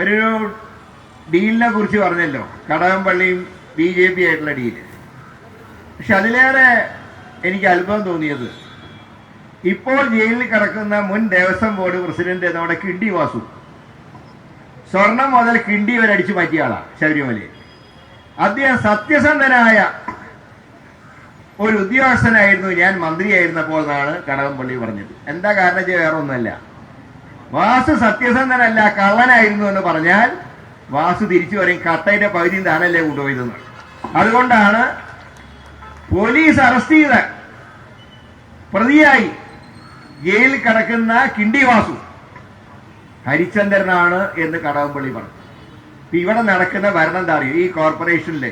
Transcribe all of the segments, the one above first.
ഒരു ഡീലിനെ കുറിച്ച് പറഞ്ഞല്ലോ. കടകംപള്ളിയും ബി ജെ പി ആയിട്ടുള്ള ഡീൽ പക്ഷെ അതിലേറെ എനിക്ക് അത്ഭുതം തോന്നിയത് ഇപ്പോൾ ജയിലിൽ കിടക്കുന്ന മുൻ ദേവസ്വം ബോർഡ് പ്രസിഡന്റ് നമ്മുടെ കിണ്ടി വാസു. സ്വർണം മുതൽ കിണ്ടി വരെ അടിച്ചു മാറ്റിയ ആളാ ശബരിമലയിൽ. അദ്ദേഹം സത്യസന്ധനായ ഒരു ഉദ്യോഗസ്ഥനായിരുന്നു ഞാൻ മന്ത്രിയായിരുന്നപ്പോൾ എന്നാണ് കടകംപള്ളി പറഞ്ഞത്. എന്താ കാരണം വെച്ചാൽ വേറെ ഒന്നുമല്ല വാസു സത്യസന്ധനല്ല കള്ളനായിരുന്നു എന്ന് പറഞ്ഞാൽ വാസു തിരിച്ചു പറയും കട്ടയുടെ പകുതിയും താനല്ലേ കൊണ്ടുപോയതെന്ന്. അതുകൊണ്ടാണ് പോലീസ് അറസ്റ്റ് ചെയ്ത പ്രതിയായി ജയിലിൽ കിടക്കുന്ന കിണ്ടി വാസു ഹരിചന്ദ്രനാണ് എന്ന് കടകംപള്ളി പറഞ്ഞു. ഇവിടെ നടക്കുന്ന ഭരണം എന്താ അറിയോ? ഈ കോർപ്പറേഷനിൽ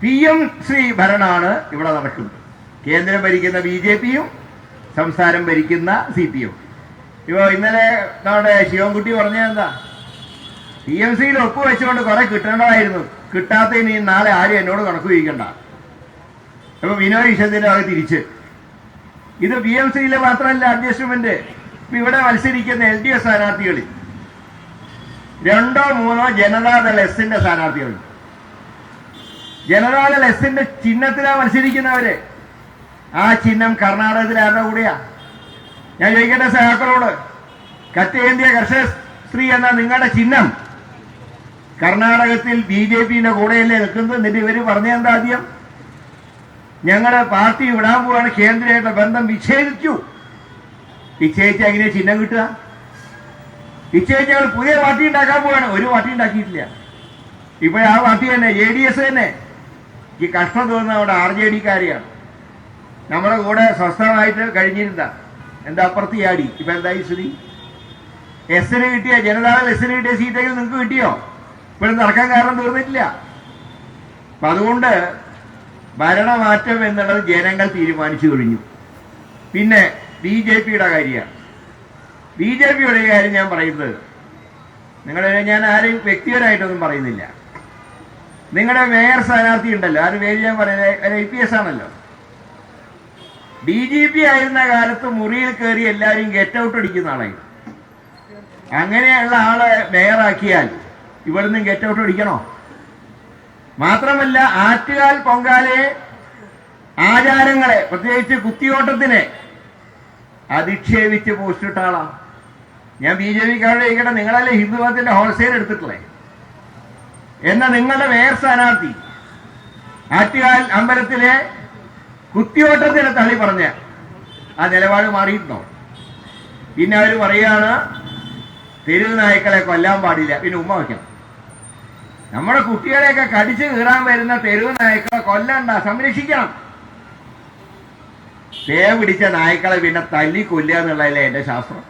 പി എം ശ്രീ ഭരണമാണ് ഇവിടെ നടക്കുന്നത്. കേന്ദ്രം ഭരിക്കുന്ന ബി ജെ പിയും സംസ്ഥാനം ഭരിക്കുന്ന സി പി എം. ഇപ്പൊ ഇന്നലെ നമ്മുടെ ശിവൻകുട്ടി പറഞ്ഞതെന്താ പി എം സിയിൽ ഒപ്പുവെച്ചുകൊണ്ട് കുറെ കിട്ടേണ്ടതായിരുന്നു. കിട്ടാത്തതിന് ഈ നാളെ ആരും എന്നോട് കണക്ക് ചോദിക്കണ്ട അപ്പൊ വിനോദ് വിശ്വത്തിന്റെ അത് തിരിച്ച്. ഇത് പി എം സിയിലെ മാത്രമല്ല അഡ്ജസ്റ്റ്മെന്റ്. ഇപ്പൊ ഇവിടെ മത്സരിക്കുന്ന എൽ ഡി എഫ് സ്ഥാനാർത്ഥികളിൽ രണ്ടോ മൂന്നോ ജനതാദൾ എസിന്റെ സ്ഥാനാർത്ഥികളുണ്ട് ജനതാദൾ എസിന്റെ ചിഹ്നത്തിലാണ് മത്സരിക്കുന്നവര്. ആ ചിഹ്നം കർണാടകത്തിൽ ആരുടെ കൂടെയാ? ഞാൻ ചോദിക്കട്ടെ സഹാക്കളോട് കത്തേന്ത്യ കർഷക സ്ത്രീ എന്ന നിങ്ങളുടെ ചിഹ്നം. കർണാടകത്തിൽ ബി ജെ പിന്റെ കൂടെയല്ലേ നിൽക്കുന്നത്? എന്നിട്ട് ഇവർ പറഞ്ഞെന്താ ആദ്യം? ഞങ്ങളെ പാർട്ടി വിടാൻ പോവാണ് കേന്ദ്രമായിട്ടുള്ള ബന്ധം വിച്ഛേദിച്ചു. വിച്ഛേദിച്ച എങ്ങനെയാ ചിഹ്നം കിട്ടുക? വിച്ഛേദിച്ച ഞങ്ങൾ പുതിയ പാർട്ടി ഉണ്ടാക്കാൻ പോവാണ്. ഒരു പാർട്ടി ഉണ്ടാക്കിയിട്ടില്ല. ഇപ്പൊ ആ പാർട്ടി തന്നെ ജെ ഡി എസ് തന്നെ. ഈ കഷ്ടം തോന്നുന്ന അവിടെ ആർ ജെ ഡിക്കാരെയാണ്. നമ്മുടെ കൂടെ സ്വസ്ഥമായിട്ട് കഴിഞ്ഞിരുന്ന എന്താ അപ്പുറത്ത് ചാടി ഇപ്പൊ എന്തായി സ്ഥിതി? എസിന് കിട്ടിയ ജനതാദൾ എസിന് കിട്ടിയ സീറ്റെങ്കിൽ നിങ്ങൾക്ക് കിട്ടിയോ? ഇപ്പോഴും നടക്കാൻ കാരണം തീർന്നിട്ടില്ല. അപ്പൊ അതുകൊണ്ട് ഭരണമാറ്റം എന്നുള്ളത് ജനങ്ങൾ തീരുമാനിച്ചു കഴിഞ്ഞു. പിന്നെ ബി ജെ പിയുടെ കാര്യമാണ്. ബി ജെ പിയുടെ കാര്യം ഞാൻ പറയുന്നത് നിങ്ങളെ ഞാൻ ആരെയും വ്യക്തിപരമായിട്ടൊന്നും പറയുന്നില്ല. നിങ്ങളുടെ മേയർ സ്ഥാനാർത്ഥി ഉണ്ടല്ലോ ആരും പേര് ഞാൻ പറയുന്നത്? ഐ പി എസ് ആണല്ലോ. ഡി ജി പി ആയിരുന്ന കാലത്ത് മുറിയിൽ കയറി എല്ലാവരും ഗെറ്റ് ഔട്ട് അടിക്കുന്ന ആളായിരുന്നു അങ്ങനെയുള്ള ആളെ മേയറാക്കിയാൽ ഇവിടുന്ന് ഗെറ്റ് ഔട്ട് അടിക്കണോ? മാത്രമല്ല ആറ്റുകാൽ പൊങ്കാലയെ ആചാരങ്ങളെ പ്രത്യേകിച്ച് കുത്തിയോട്ടത്തിനെ അധിക്ഷേപിച്ച് പോസ്റ്റിട്ട ആളാ. ഞാൻ ബി ജെ പിക്കാരുടെ ചോദിക്കട്ടെ നിങ്ങളല്ലേ ഹിന്ദുമതത്തിന്റെ ഹോൾസെയിൽ എടുത്തിട്ടില്ലേ എന്ന നിങ്ങളുടെ മേയർ സ്ഥാനാർത്ഥി ആറ്റുകാൽ അമ്പലത്തിലെ കുത്തിയോട്ടത്തിനെ തള്ളി പറഞ്ഞ ആ നിലപാട് മാറിയിരുന്നോ? പിന്നെ അവർ പറയാണ് തെരുവ് നായ്ക്കളെ കൊല്ലാൻ പാടില്ല. പിന്നെ ഉമ്മ വയ്ക്കണം. നമ്മുടെ കുട്ടികളെയൊക്കെ കടിച്ച് കീറാൻ വരുന്ന തെരുവ് നായ്ക്കളെ കൊല്ലണ്ട സംരക്ഷിക്കണം. തേ പിടിച്ച നായ്ക്കളെ പിന്നെ തല്ലി കൊല്ലുക എന്നുള്ളതല്ലേ എന്റെ ശാസ്ത്രം?